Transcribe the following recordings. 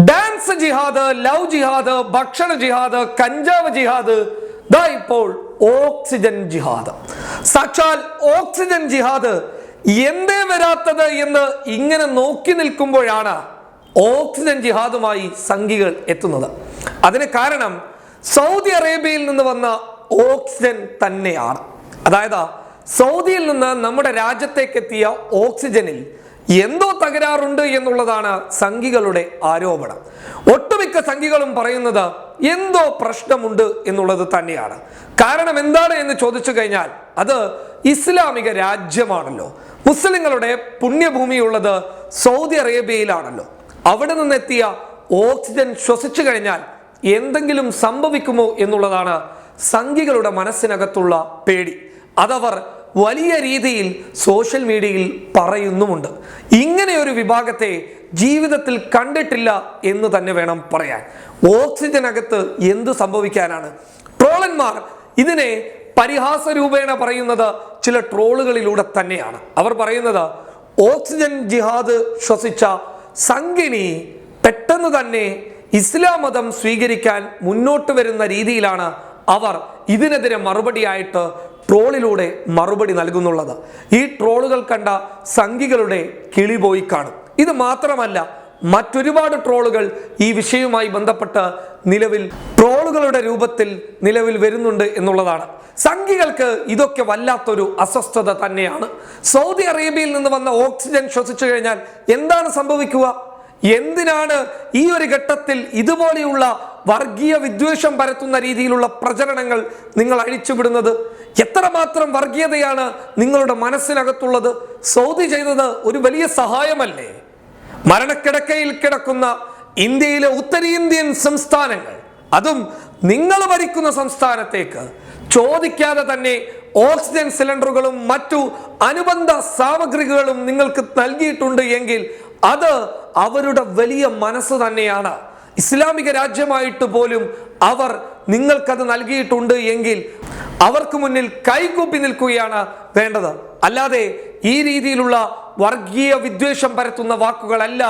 Dance ജിഹാദ് love ജിഹാദ് ഭക്ഷണ ജിഹാദ് കഞ്ചാവ് ജിഹാദ്. ദാ ഇപ്പോൾ ഓക്സിജൻ ജിഹാദ്. സാക്ഷാൽ ഓക്സിജൻ ജിഹാദ് എന്തേ വരാത്തത് എന്ന് ഇങ്ങനെ നോക്കി നിൽക്കുമ്പോഴാണ് ഓക്സിജൻ ജിഹാദുമായി സംഘികൾ എത്തുന്നത്. അതിന് കാരണം സൗദി അറേബ്യയിൽ നിന്ന് വന്ന ഓക്സിജൻ തന്നെയാണ്. അതായത് സൗദിയിൽ നിന്ന് നമ്മുടെ രാജ്യത്തേക്ക് എത്തിയ ഓക്സിജനിൽ എന്തോ തകരാറുണ്ട് എന്നുള്ളതാണ് സംഘികളുടെ ആരോപണം. ഒട്ടുമിക്ക സംഘികളും പറയുന്നത് എന്തോ പ്രശ്നമുണ്ട് എന്നുള്ളത് തന്നെയാണ്. കാരണം എന്താണ് എന്ന് ചോദിച്ചു കഴിഞ്ഞാൽ അത് ഇസ്ലാമിക രാജ്യമാണല്ലോ. മുസ്ലിങ്ങളുടെ പുണ്യഭൂമിയുള്ളത് സൗദി അറേബ്യയിലാണല്ലോ. അവിടെ നിന്നെത്തിയ ഓക്സിജൻ ശ്വസിച്ചു കഴിഞ്ഞാൽ എന്തെങ്കിലും സംഭവിക്കുമോ എന്നുള്ളതാണ് സംഘികളുടെ മനസ്സിനകത്തുള്ള പേടി. അതവർ വലിയ രീതിയിൽ സോഷ്യൽ മീഡിയയിൽ പറയുന്നുമുണ്ട്. ഇങ്ങനെ ഒരു വിഭാഗത്തെ ജീവിതത്തിൽ കണ്ടിട്ടില്ല എന്ന് തന്നെ വേണം പറയാൻ. ഓക്സിജൻ അകത്ത് എന്ത് സംഭവിക്കാനാണ്? ട്രോളന്മാർ ഇതിനെ പരിഹാസ രൂപേണ പറയുന്നത് ചില ട്രോളുകളിലൂടെ തന്നെയാണ്. അവർ പറയുന്നത് ഓക്സിജൻ ജിഹാദ് ശ്വസിച്ച സംഗിനി പെട്ടെന്ന് തന്നെ ഇസ്ലാം മതം സ്വീകരിക്കാൻ മുന്നോട്ട് വരുന്ന രീതിയിലാണ് അവർ ഇതിനെതിരെ മറുപടിയായിട്ട് ട്രോളിലൂടെ മറുപടി നൽകുന്നുള്ളത്. ഈ ട്രോളുകൾ കണ്ട സംഘികളുടെ കിളി പോയി കാണും. ഇത് മാത്രമല്ല മറ്റൊരുപാട് ട്രോളുകൾ ഈ വിഷയവുമായി ബന്ധപ്പെട്ട് നിലവിൽ ട്രോളുകളുടെ രൂപത്തിൽ നിലവിൽ വരുന്നുണ്ട് എന്നുള്ളതാണ്. സംഘികൾക്ക് ഇതൊക്കെ വല്ലാത്തൊരു അസ്വസ്ഥത തന്നെയാണ്. സൗദി അറേബ്യയിൽ നിന്ന് വന്ന ഓക്സിജൻ ശ്വസിച്ചു കഴിഞ്ഞാൽ എന്താണ് സംഭവിക്കുക? എന്തിനാണ് ഈ ഒരു ഘട്ടത്തിൽ ഇതുപോലെയുള്ള വർഗീയ വിദ്വേഷം പരത്തുന്ന രീതിയിലുള്ള പ്രചരണങ്ങൾ നിങ്ങൾ അഴിച്ചുവിടുന്നത്? എത്രമാത്രം വർഗീയതയാണ് നിങ്ങളുടെ മനസ്സിനകത്തുള്ളത്? സൗദി ചെയ്തത് ഒരു വലിയ സഹായമല്ലേ? മരണക്കിടക്കയിൽ കിടക്കുന്ന ഇന്ത്യയിലെ ഉത്തരേന്ത്യൻ സംസ്ഥാനങ്ങൾ അതും നിങ്ങൾ ഭരിക്കുന്ന സംസ്ഥാനത്തേക്ക് ചോദിക്കാതെ തന്നെ ഓക്സിജൻ സിലിണ്ടറുകളും മറ്റു അനുബന്ധ സാമഗ്രികളും നിങ്ങൾക്ക് നൽകിയിട്ടുണ്ട് എങ്കിൽ അത് അവരുടെ വലിയ മനസ്സ് തന്നെയാണ്. ഇസ്ലാമിക രാജ്യമായിട്ട് പോലും അവർ നിങ്ങൾക്കത് നൽകിയിട്ടുണ്ട് എങ്കിൽ അവർക്ക് മുന്നിൽ കൈകൂപ്പി നിൽക്കുകയാണ് വേണ്ടത്. അല്ലാതെ ഈ രീതിയിലുള്ള വർഗീയ വിദ്വേഷം പരത്തുന്ന വാക്കുകളല്ല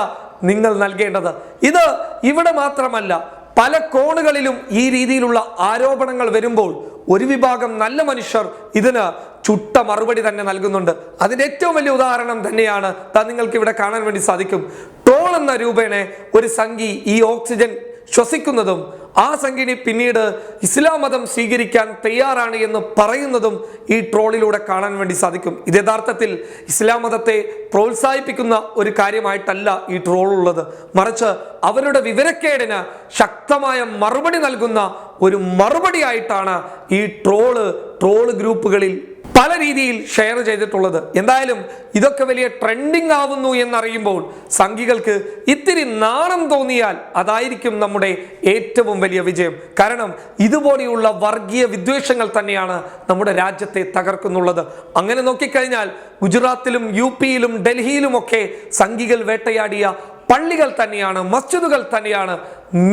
നിങ്ങൾ നൽകേണ്ടത്. ഇത് ഇവിടെ മാത്രമല്ല പല കോണുകളിലും ഈ രീതിയിലുള്ള ആരോപണങ്ങൾ വരുമ്പോൾ ഒരു വിഭാഗം നല്ല മനുഷ്യർ ഇതിന് ചുട്ട മറുപടി തന്നെ നൽകുന്നുണ്ട്. അതിന്റെ ഏറ്റവും വലിയ ഉദാഹരണം തന്നെയാണ് നിങ്ങൾക്ക് ഇവിടെ കാണാൻ വേണ്ടി സാധിക്കും. ടോൾ എന്ന രൂപേണ ഒരു സംഘി ഈ ഓക്സിജൻ ശ്വസിക്കുന്നതും ആ സംഘിനി പിന്നീട് ഇസ്ലാം മതം സ്വീകരിക്കാൻ തയ്യാറാണ് എന്ന് പറയുന്നതും ഈ ട്രോളിലൂടെ കാണാൻ വേണ്ടി സാധിക്കും. ഇത് യഥാർത്ഥത്തിൽ ഇസ്ലാം മതത്തെ പ്രോത്സാഹിപ്പിക്കുന്ന ഒരു കാര്യമായിട്ടല്ല ഈ ട്രോൾ ഉള്ളത് മറിച്ച് അവരുടെ വിവരക്കേടിന് ശക്തമായ മറുപടി നൽകുന്ന ഒരു മറുപടിയായിട്ടാണ് ഈ ട്രോൾ ട്രോൾ ഗ്രൂപ്പുകളിൽ പല രീതിയിൽ ഷെയർ ചെയ്തിട്ടുള്ളത്. എന്തായാലും ഇതൊക്കെ വലിയ ട്രെൻഡിങ് ആവുന്നു എന്നറിയുമ്പോൾ സംഘികൾക്ക് ഇത്തിരി നാണം തോന്നിയാൽ അതായിരിക്കും നമ്മുടെ ഏറ്റവും വലിയ വിജയം. കാരണം ഇതുപോലെയുള്ള വർഗീയ വിദ്വേഷങ്ങൾ തന്നെയാണ് നമ്മുടെ രാജ്യത്തെ തകർക്കുന്നുള്ളത്. അങ്ങനെ നോക്കിക്കഴിഞ്ഞാൽ ഗുജറാത്തിലും യു പിയിലും ഡൽഹിയിലുമൊക്കെ സംഘികൾ വേട്ടയാടിയ പള്ളികൾ തന്നെയാണ് മസ്ജിദുകൾ തന്നെയാണ്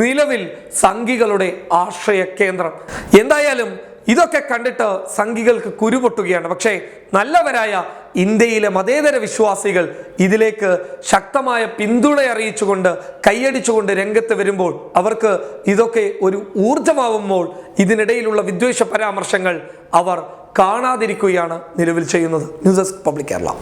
നിലവിൽ സംഘികളുടെ ആശ്രയ കേന്ദ്രം എന്തായാലും ഇതൊക്കെ കണ്ടിട്ട് സംഘികൾക്ക് കുരുപൊട്ടുകയാണ്. പക്ഷേ നല്ലവരായ ഇന്ത്യയിലെ മതേതര വിശ്വാസികൾ ഇതിലേക്ക് ശക്തമായ പിന്തുണ അറിയിച്ചുകൊണ്ട് കൈയടിച്ചുകൊണ്ട് രംഗത്ത് വരുമ്പോൾ അവർക്ക് ഇതൊക്കെ ഒരു ഊർജമാവുമ്പോൾ ഇതിനിടയിലുള്ള വിദ്വേഷ പരാമർശങ്ങൾ അവർ കാണാതിരിക്കുകയാണ് നിലവിൽ ചെയ്യുന്നത്. News desk public Kerala.